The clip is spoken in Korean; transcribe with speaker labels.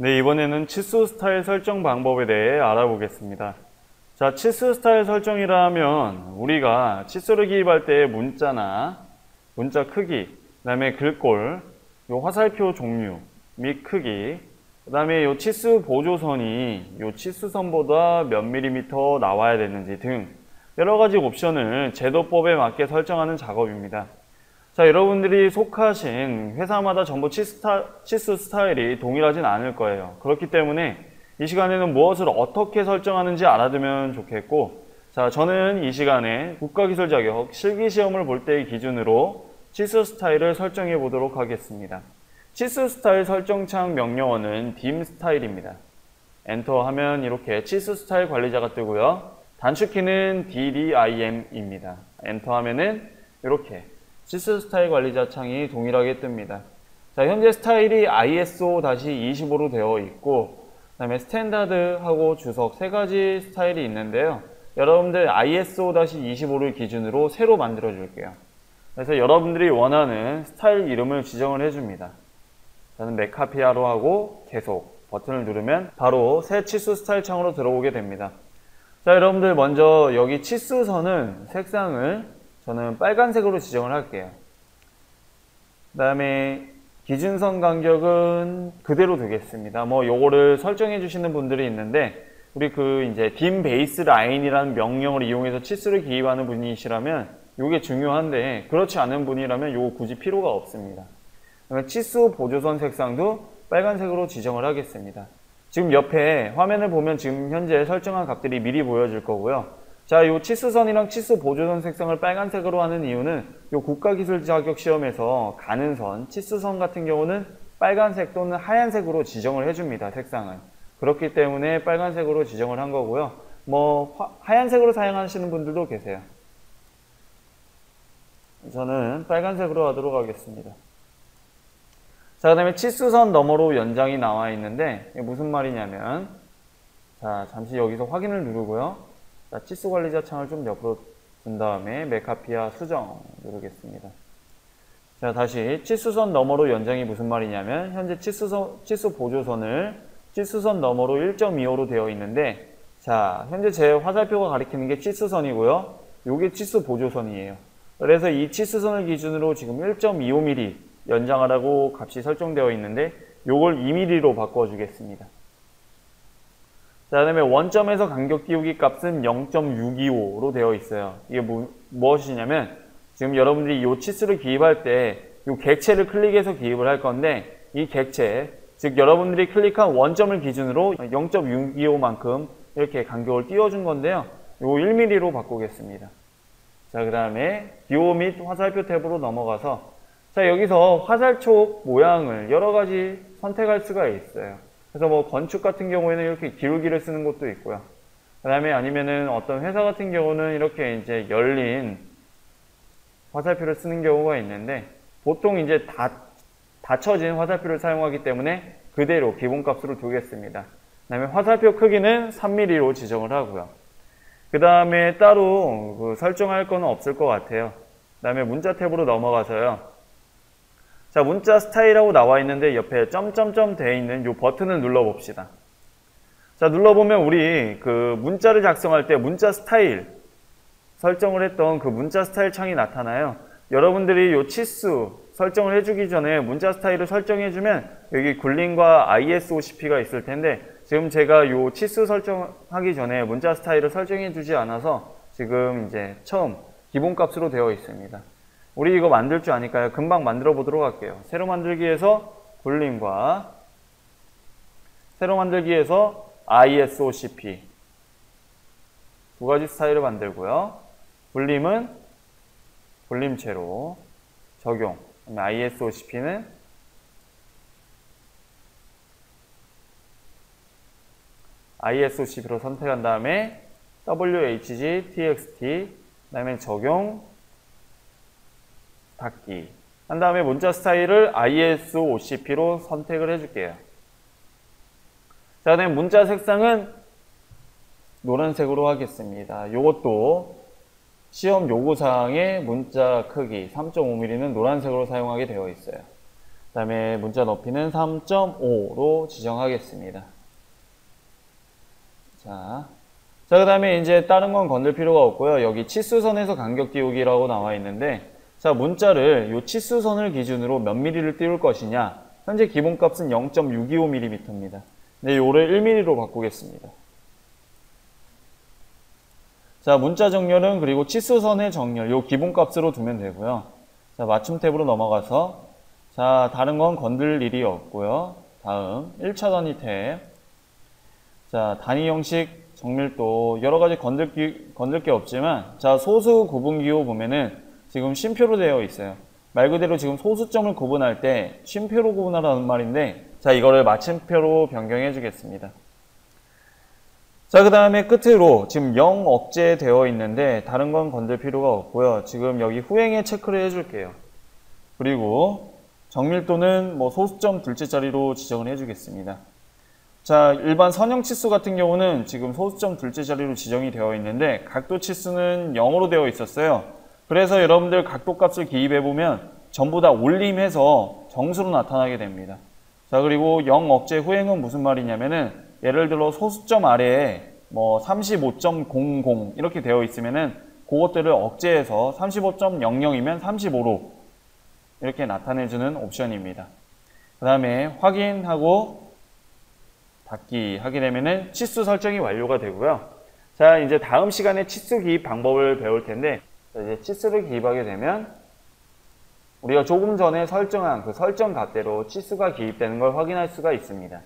Speaker 1: 네, 이번에는 치수 스타일 설정 방법에 대해 알아보겠습니다. 자, 치수 스타일 설정이라면 우리가 치수를 기입할 때 문자나 문자 크기, 그 다음에 글꼴, 요 화살표 종류 및 크기, 그 다음에 요 치수 보조선이 요 치수선보다 몇 밀리미터 나와야 되는지 등 여러 가지 옵션을 제도법에 맞게 설정하는 작업입니다. 자, 여러분들이 속하신 회사마다 전부 치스타, 치수 스타일이 동일하진 않을 거예요. 그렇기 때문에 이 시간에는 무엇을 어떻게 설정하는지 알아두면 좋겠고 자, 저는 이 시간에 국가기술 자격 실기시험을 볼 때의 기준으로 치수 스타일을 설정해 보도록 하겠습니다. 치수 스타일 설정창 명령어는 dim 스타일입니다. 엔터 하면 이렇게 치수 스타일 관리자가 뜨고요. 단축키는 DDIM입니다. 엔터 하면은 이렇게 치수 스타일 관리자 창이 동일하게 뜹니다. 자, 현재 스타일이 ISO-25로 되어 있고 그 다음에 스탠다드하고 주석 세 가지 스타일이 있는데요. 여러분들 ISO-25를 기준으로 새로 만들어 줄게요. 그래서 여러분들이 원하는 스타일 이름을 지정을 해줍니다. 저는 메카피아로 하고 계속 버튼을 누르면 바로 새 치수 스타일 창으로 들어오게 됩니다. 자 여러분들 먼저 여기 치수선은 색상을 저는 빨간색으로 지정을 할게요. 그 다음에 기준선 간격은 그대로 두겠습니다. 뭐 요거를 설정해 주시는 분들이 있는데 우리 그 이제 dim 베이스 라인이라는 명령을 이용해서 치수를 기입하는 분이시라면 요게 중요한데 그렇지 않은 분이라면 요거 굳이 필요가 없습니다. 치수 보조선 색상도 빨간색으로 지정을 하겠습니다. 지금 옆에 화면을 보면 지금 현재 설정한 값들이 미리 보여질 거고요. 자, 이 치수선이랑 치수 보조선 색상을 빨간색으로 하는 이유는 이 국가기술 자격 시험에서 가는 선, 치수선 같은 경우는 빨간색 또는 하얀색으로 지정을 해줍니다. 색상은. 그렇기 때문에 빨간색으로 지정을 한 거고요. 뭐 화, 하얀색으로 사용하시는 분들도 계세요. 저는 빨간색으로 하도록 하겠습니다. 자, 그 다음에 치수선 너머로 연장이 나와 있는데 무슨 말이냐면 자, 잠시 여기서 확인을 누르고요. 자, 치수 관리자 창을 좀 옆으로 둔 다음에 메카피아 수정 누르겠습니다. 자, 다시 치수선 너머로 연장이 무슨 말이냐면 현재 치수선, 치수 보조선을 치수선 너머로 1.25로 되어 있는데 자, 현재 제 화살표가 가리키는 게 치수선이고요. 요게 치수 보조선이에요. 그래서 이 치수선을 기준으로 지금 1.25mm 연장하라고 값이 설정되어 있는데 요걸 2mm로 바꿔주겠습니다. 자, 그 다음에 원점에서 간격 띄우기 값은 0.625로 되어 있어요. 이게 뭐, 무엇이냐면 지금 여러분들이 이 치수를 기입할 때 이 객체를 클릭해서 기입을 할 건데 이 객체, 즉 여러분들이 클릭한 원점을 기준으로 0.625만큼 이렇게 간격을 띄워준 건데요. 요 1mm로 바꾸겠습니다. 자, 그 다음에 기호 및 화살표 탭으로 넘어가서 자, 여기서 화살촉 모양을 여러 가지 선택할 수가 있어요. 그래서 뭐 건축 같은 경우에는 이렇게 기울기를 쓰는 것도 있고요. 그 다음에 아니면은 어떤 회사 같은 경우는 이렇게 이제 열린 화살표를 쓰는 경우가 있는데 보통 이제 다, 닫혀진 화살표를 사용하기 때문에 그대로 기본값으로 두겠습니다. 그 다음에 화살표 크기는 3mm로 지정을 하고요. 그 다음에 따로 그 설정할 거는 없을 것 같아요. 그 다음에 문자 탭으로 넘어가서요. 자, 문자 스타일이라고 나와 있는데 옆에 점점점 되어 있는 이 버튼을 눌러 봅시다. 자, 눌러보면 우리 그 문자를 작성할 때 문자 스타일 설정을 했던 그 문자 스타일 창이 나타나요. 여러분들이 이 치수 설정을 해주기 전에 문자 스타일을 설정해주면 여기 굴림과 ISOCP가 있을 텐데 지금 제가 이 치수 설정하기 전에 문자 스타일을 설정해주지 않아서 지금 이제 처음 기본값으로 되어 있습니다. 우리 이거 만들 줄 아니까요. 금방 만들어 보도록 할게요. 새로 만들기에서 굴림과 새로 만들기에서 ISOCP 두 가지 스타일을 만들고요. 굴림은 굴림체로 적용. ISOCP는 ISOCP로 선택한 다음에 WHG, TXT, 그 다음에 적용, 닫기. 한 다음에 문자 스타일을 ISOCP로 선택을 해줄게요. 자, 그다음에 문자 색상은 노란색으로 하겠습니다. 이것도 시험 요구사항의 문자 크기 3.5mm는 노란색으로 사용하게 되어 있어요. 자, 다음에 문자 높이는 3.5로 지정하겠습니다. 자, 자, 그 다음에 이제 다른 건 건들 필요가 없고요. 여기 치수선에서 간격 띄우기라고 나와 있는데, 자, 문자를 이 치수선을 기준으로 몇 미리를 띄울 것이냐. 현재 기본값은 0.625mm입니다. 네, 요를 1mm로 바꾸겠습니다. 자, 문자 정렬은 그리고 치수선의 정렬, 요 기본값으로 두면 되고요. 자, 맞춤 탭으로 넘어가서, 자, 다른 건 건들 일이 없고요. 다음, 1차 단위 탭. 자, 단위 형식 정밀도 여러 가지 건들, 기, 건들 게 없지만 자, 소수 구분 기호 보면은 지금 쉼표로 되어 있어요. 말 그대로 지금 소수점을 구분할 때 쉼표로 구분하라는 말인데 자, 이거를 마침표로 변경해 주겠습니다. 자, 그 다음에 끝으로 지금 0 억제 되어 있는데 다른 건 건들 필요가 없고요. 지금 여기 후행에 체크를 해줄게요. 그리고 정밀도는 뭐 소수점 둘째 자리로 지정을 해주겠습니다. 자, 일반 선형 치수 같은 경우는 지금 소수점 둘째 자리로 지정이 되어 있는데 각도 치수는 0으로 되어 있었어요. 그래서 여러분들 각도 값을 기입해 보면 전부 다 올림해서 정수로 나타나게 됩니다. 자, 그리고 0 억제 후행은 무슨 말이냐면은 예를 들어 소수점 아래에 뭐 35.00 이렇게 되어 있으면은 그것들을 억제해서 35.00이면 35로 이렇게 나타내주는 옵션입니다. 그 다음에 확인하고 닫기 하게 되면은 치수 설정이 완료가 되고요. 자, 이제 다음 시간에 치수 기입 방법을 배울 텐데, 자, 이제 치수를 기입하게 되면 우리가 조금 전에 설정한 그 설정 값대로 치수가 기입되는 걸 확인할 수가 있습니다.